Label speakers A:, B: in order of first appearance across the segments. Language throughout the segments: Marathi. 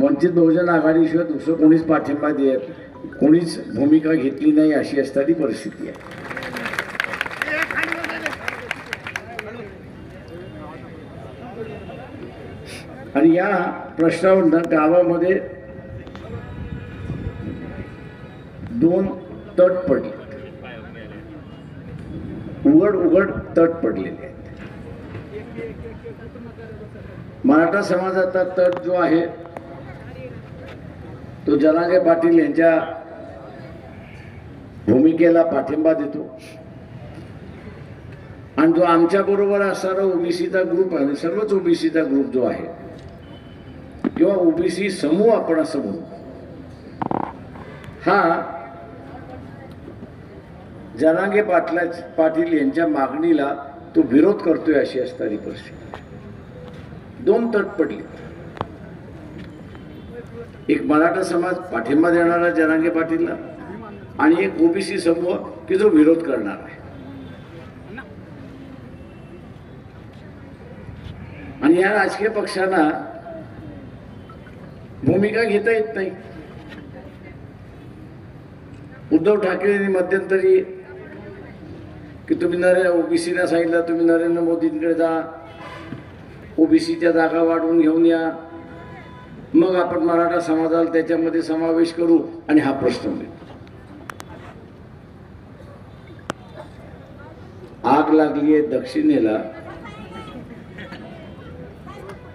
A: वंचित बहुजन आघाडीशिवाय दुसरं कोणीच पाठिंबा देत कोणीच भूमिका घेतली नाही अशी असणारी परिस्थिती आहे. आणि या प्रश्नावर गावामध्ये दोन तट पडले. उघड उघड तट पडलेले आहेत. मराठा समाजाचा तट जो आहे तो जनागे पाटील यांच्या भूमिकेला पाठिंबा देतो. आणि जो आमच्या बरोबर असणारा ओबीसीचा ग्रुप आहे सर्वच ओबीसीचा ग्रुप जो आहे किंवा ओबीसी समूह आपण असं म्हणू. हा जनांगे पाटला पाटील यांच्या मागणीला तो विरोध करतोय अशी असणारी परिस्थिती. दोन तट पडले. एक मराठा समाज पाठिंबा देणारा जनांगे पाटीलला आणि एक ओबीसी समूह की जो विरोध करणार आहे. आणि या राजकीय पक्षांना भूमिका घेता येत नाही. उद्धव ठाकरेंनी मध्यंतरी की तुम्ही नरेंद्र ओबीसीला सांगितलं तुम्ही नरेंद्र मोदींकडे जा ओबीसीच्या जागा वाढवून घेऊन या. मग आपण मराठा समाजाला त्याच्यामध्ये समावेश करू आणि हा प्रश्न आग लागली आहे दक्षिणेला.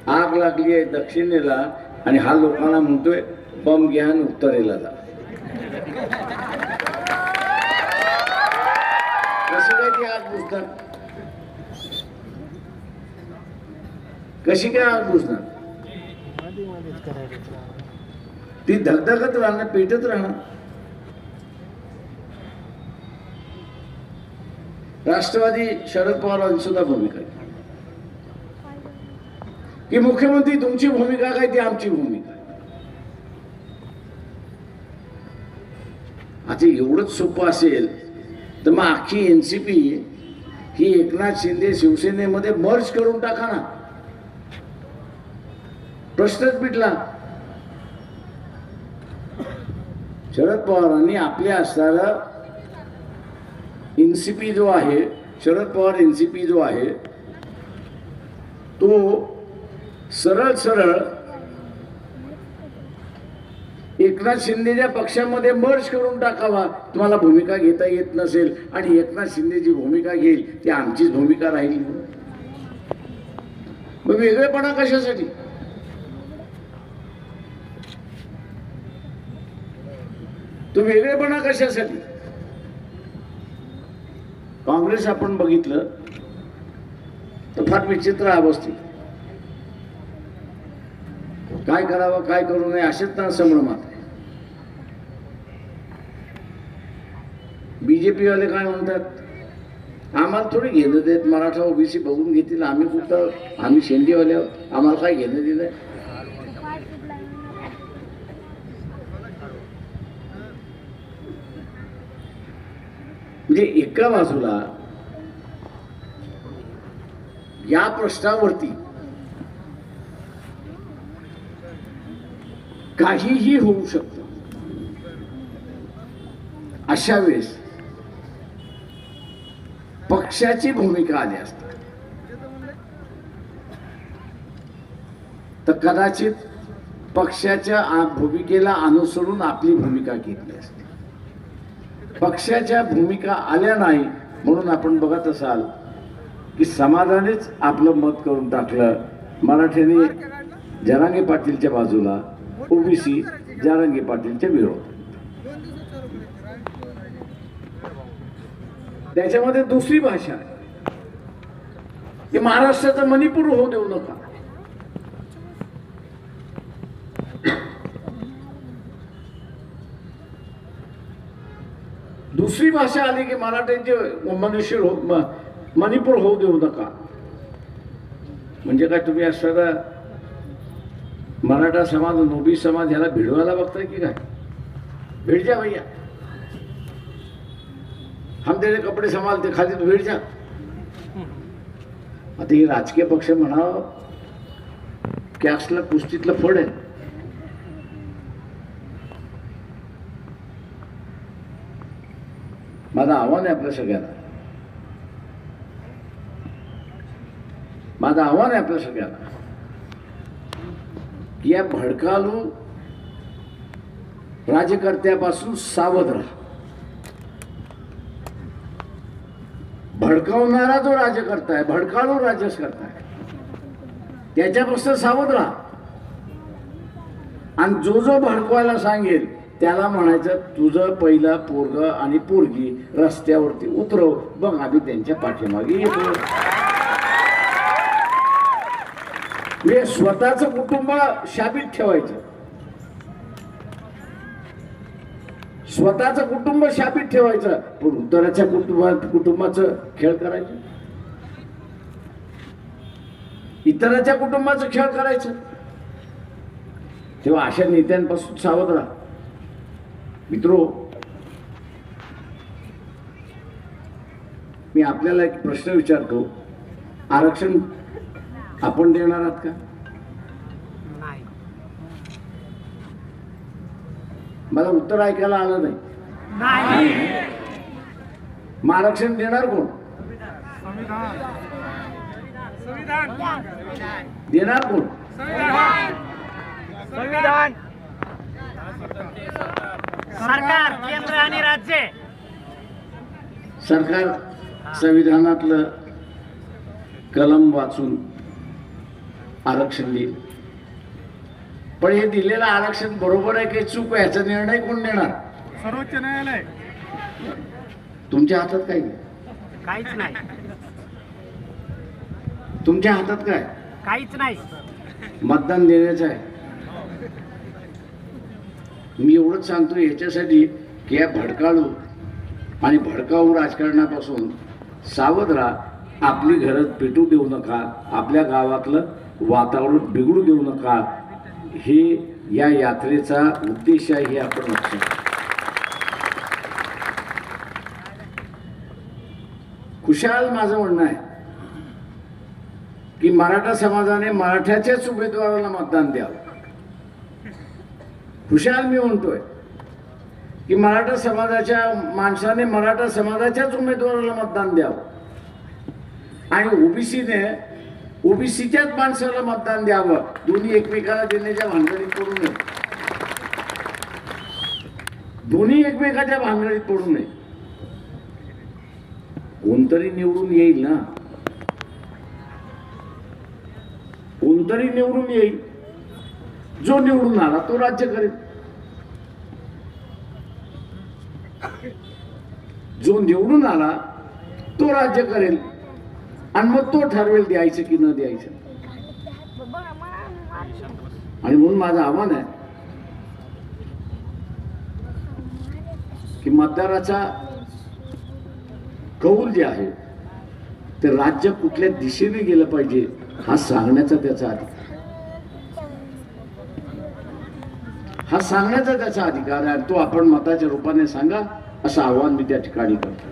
A: आग लागली आहे दक्षिणेला आणि हा लोकांना म्हणतोय बम घ्या उत्तरेला जा. कशी काय ती आग बुजणार? कशी काय आग बुजणार? ती धगधगत राहणार पेटत राहणार राष्ट्रवादी शरद पवारांची सुद्धा भूमिका आहे. की मुख्यमंत्री तुमची भूमिका काय ती आमची भूमिका आता एवढंच सोपं असेल तर मग अख्खी एनसीपी ही एकनाथ शिंदे शिवसेनेमध्ये मर्ज करून टाका ना. प्रश्नच मिटला. शरद पवारांनी आपल्या असणारा एनसीपी जो आहे शरद पवार एनसीपी जो आहे तो सरळ सरळ एकनाथ शिंदेच्या पक्षामध्ये मर्ज करून टाकावा. तुम्हाला भूमिका घेता येत नसेल आणि एकनाथ शिंदे जी भूमिका घेईल ती आमचीच भूमिका राहील म्हणून. मग वेगळेपणा कशासाठी? तो वेगळेपणा कशासाठी? काँग्रेस आपण बघितलं तर फार विचित्र अवस्थित. काय करावं काय करू नये असेच ना संभ्रमात बीजेपी वाले काय म्हणतात? आम्हाला थोडी घेणं देत मराठा ओबीसी बघून घेतील आम्ही कुठं आम्ही शेंडीवाले आहोत आम्हाला काय घेणं दिलंय म्हणजे एका बाजूला या प्रश्नावरती काहीही होऊ शकतं. अशा वेळेस पक्षाची भूमिका आली असतात तर कदाचित पक्षाच्या भूमिकेला अनुसरून आपली भूमिका घेतली असते. पक्षाच्या भूमिका आल्या नाही म्हणून आपण बघत असाल की समाजानेच आपलं मत करून टाकलं. मराठ्याने जरांगे पाटीलच्या बाजूला ओबीसी जरांगे पाटीलच्या विरोध. त्याच्यामध्ये दुसरी भाषा आहे. की महाराष्ट्राचा मणिपूर होऊ देऊ नका. दुसरी भाषा आली की मराठ्यांचे मनुष्य हो म- मणिपूर होऊ देऊ नका. म्हणजे काय तुम्ही असणारा मराठा समाज नोबी समाज ह्याला भिडवायला बघताय की काय? भेट जा भैया. हम तेरे कपडे संभालते खाली भेट जा. आता हे राजकीय पक्ष म्हणावं की असलं कुस्तीतलं फड आहे. माझं आव्हान आहे आपल्या सगळ्यांना. माझं आव्हान आहे आपल्या सगळ्यांना. की या भडकालू राज्यकर्त्यापासून सावध राहा. भडकावणारा जो राज्यकर्ता आहे भडकाळू राजकर्ता आहे त्याच्यापासून सावध राहा. आणि जो जो भडकवायला सांगेल त्याला म्हणायचं तुझं पहिलं पोरग आणि पोरगी रस्त्यावरती उतरव बघ आम्ही त्यांच्या पाठीमागे येतो. म्हणजे स्वतःच कुटुंब शाबीत ठेवायचं. स्वतःचं कुटुंब शाबीत ठेवायचं पण उत्तराच्या कुटुंबात कुटुंबाचं खेळ करायचं. इतराच्या कुटुंबाचं खेळ करायचं. तेव्हा अशा नेत्यांपासून सावध राहा. मित्रो मी आपल्याला एक प्रश्न विचारतो. आरक्षण आपण देणार आहात का?
B: नाही.
A: मला उत्तर ऐकायला आलं नाही.
B: नाही.
A: मग आरक्षण देणार कोण? देणार कोण?
B: संविधान. सरकार केंद्र आणि राज्य.
A: सरकार संविधानातलं कलम वाचून आरक्षण देईल. पण हे दिलेलं आरक्षण बरोबर आहे की चूक आहे? याचा निर्णय कोण देणार?
C: सर्वोच्च न्यायालय.
A: तुमच्या हातात काय?
B: काहीच नाही.
A: तुमच्या हातात काय?
B: काहीच नाही.
A: मतदान देण्याचं आहे. मी एवढंच सांगतो याच्यासाठी की या भडकाळू आणि भडकाऊ राजकारणापासून सावध राहा. आपली घरं पेटू देऊ नका. आपल्या गावातलं वातावरण बिघडू देऊ नका. हे या यात्रेचा उद्देश आहे हे आपण लक्षात खुशाल माझं म्हणणं आहे की मराठा समाजाने मराठ्याच्याच उमेदवाराला मतदान द्यावं. खुशाल मी म्हणतोय की मराठा समाजाच्या माणसाने मराठा समाजाच्याच उमेदवाराला मतदान द्यावं. आणि ओबीसीने ओबीसीच्याच माणसाला मतदान द्यावं. दोन्ही एकमेकाला देण्याच्या भानगडीत पडू नये. दोन्ही एकमेकाच्या भानगडीत पडू नये. कोणतरी निवडून येईल ना? कोणतरी निवडून येईल. जो निवडून आला तो राज्य करेल. जो निवडून आला तो राज्य करेल. आणि मग तो ठरवेल द्यायचं की न द्यायचं. आणि म्हणून माझं आव्हान आहे की मतदाराचा कौल जे आहे ते राज्य कुठल्या दिशेने गेलं पाहिजे हा सांगण्याचा त्याचा अधिकार हा सांगण्याचा त्याचा अधिकार आहे. आणि तो आपण मताच्या रूपाने सांगा. असं आव्हान मी त्या ठिकाणी करतो.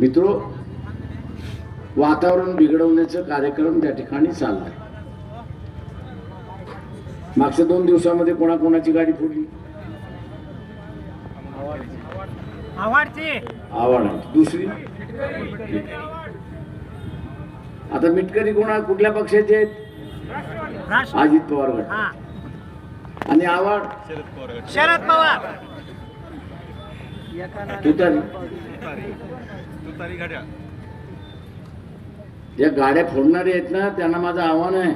A: मित्रो वातावरण बिघडवण्याचा कार्यक्रम त्या ठिकाणी चाललाय. मागच्या दोन दिवसामध्ये कोणाकोणाची गाडी फोडली? आवड दुसरी? आता मिटकरी कोणा कुठल्या पक्षाचे आहेत? अजित पवार गट. आणि आवड
B: शरद पवार.
A: तुतारी.
C: घड्याळ
A: ज्या गाड्या फोडणारे आहेत ना त्यांना माझं आव्हान आहे.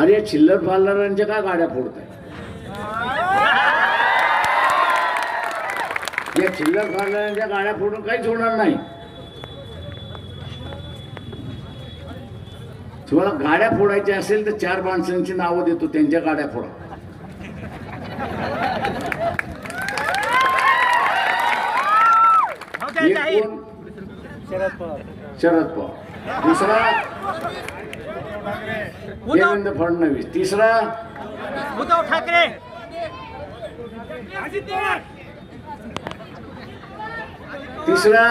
A: अरे या चिल्लर पार्लरांच्या का गाड्या फोडताय? या चिल्लर पार्लरांच्या गाड्या फोडून काहीच होणार नाही. तुम्हाला गाड्या फोडायच्या असेल तर चार माणसांची नावं देतो त्यांच्या गाड्या फोडा. शरद पवार. दुसरा?
B: उद्धव
A: देवेंद्र फडणवीस. तिसरा?
B: उद्धव ठाकरे.
A: तिसरा?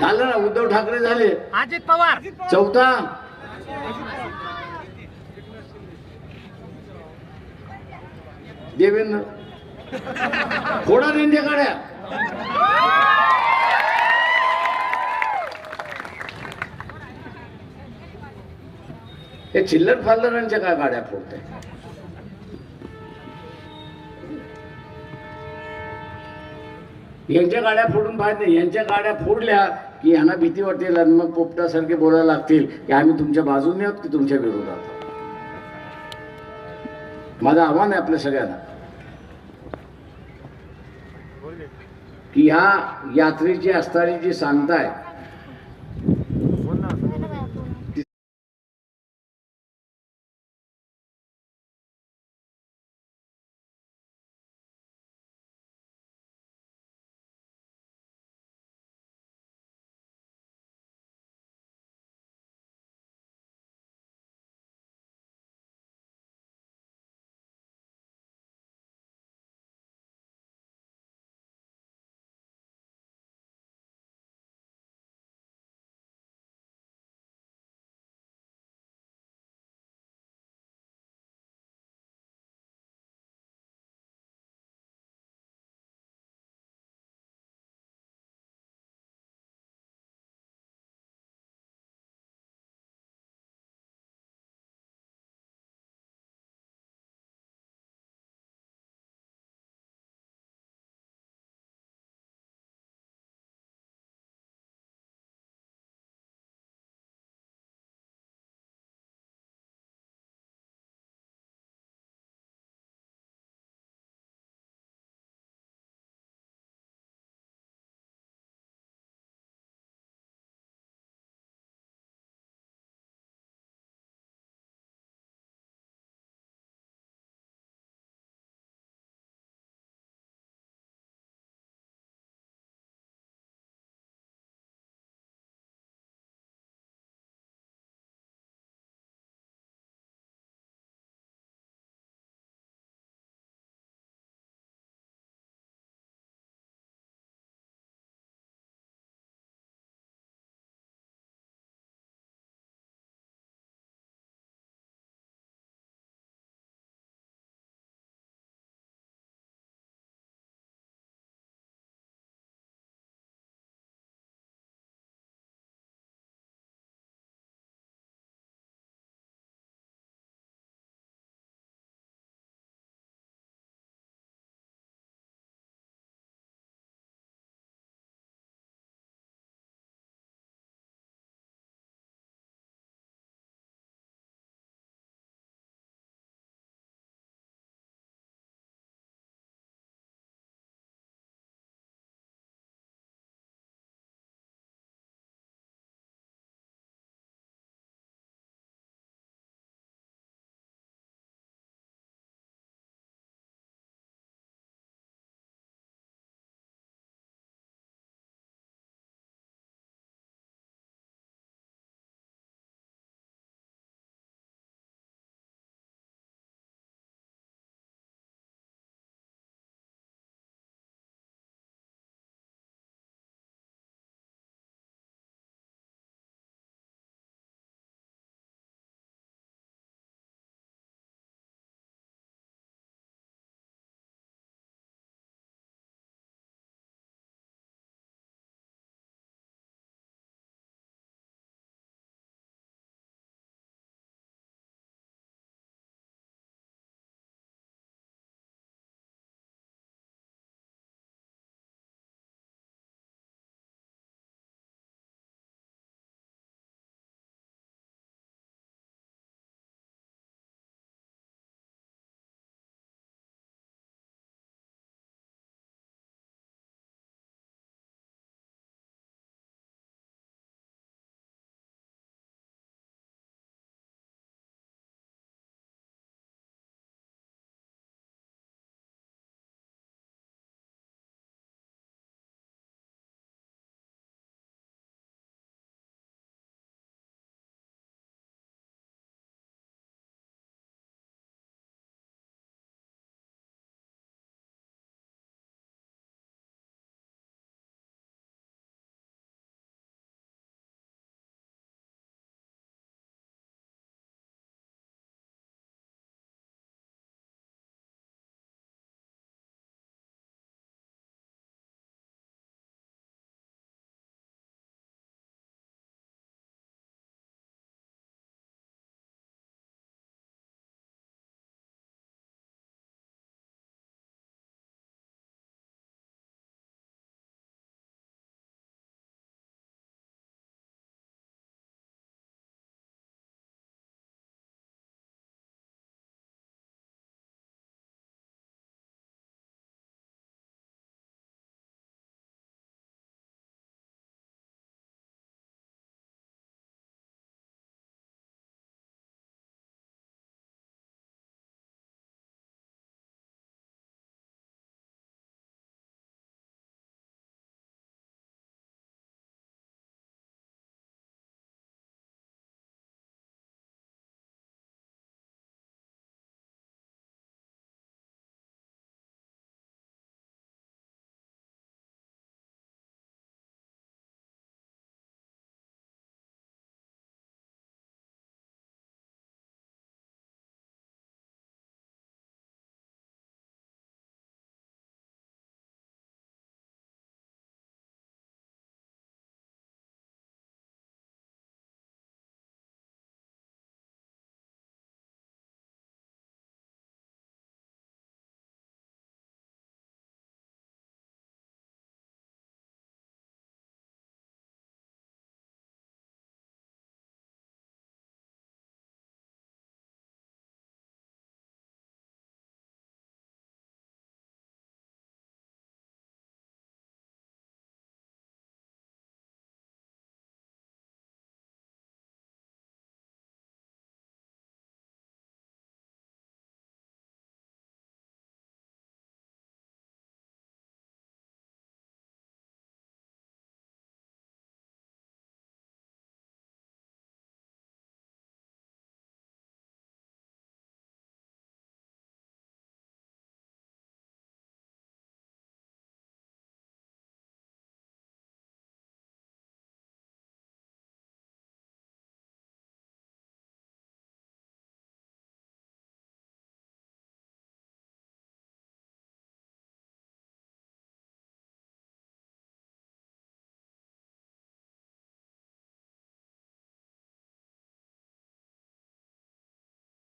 A: झालं ना उद्धव ठाकरे झाले.
B: अजित पवार.
A: चौथा. देवेंद्र. फोडा त्यांच्या गाड्या. हे चिल्लर फाल्लरांच्या काय गाड्या फोडताय? यांच्या गाड्या फोडून पाहत नाही. यांच्या गाड्या फोडल्या की यांना भीती वाटेल आणि मग पोपटासारखे बोलायला लागतील की आम्ही तुमच्या बाजूने आहोत की तुमच्या विरोधात माझं आव्हान आहे आपल्या सगळ्यांना की ह्या यात्रेची असणारी जी सांगताय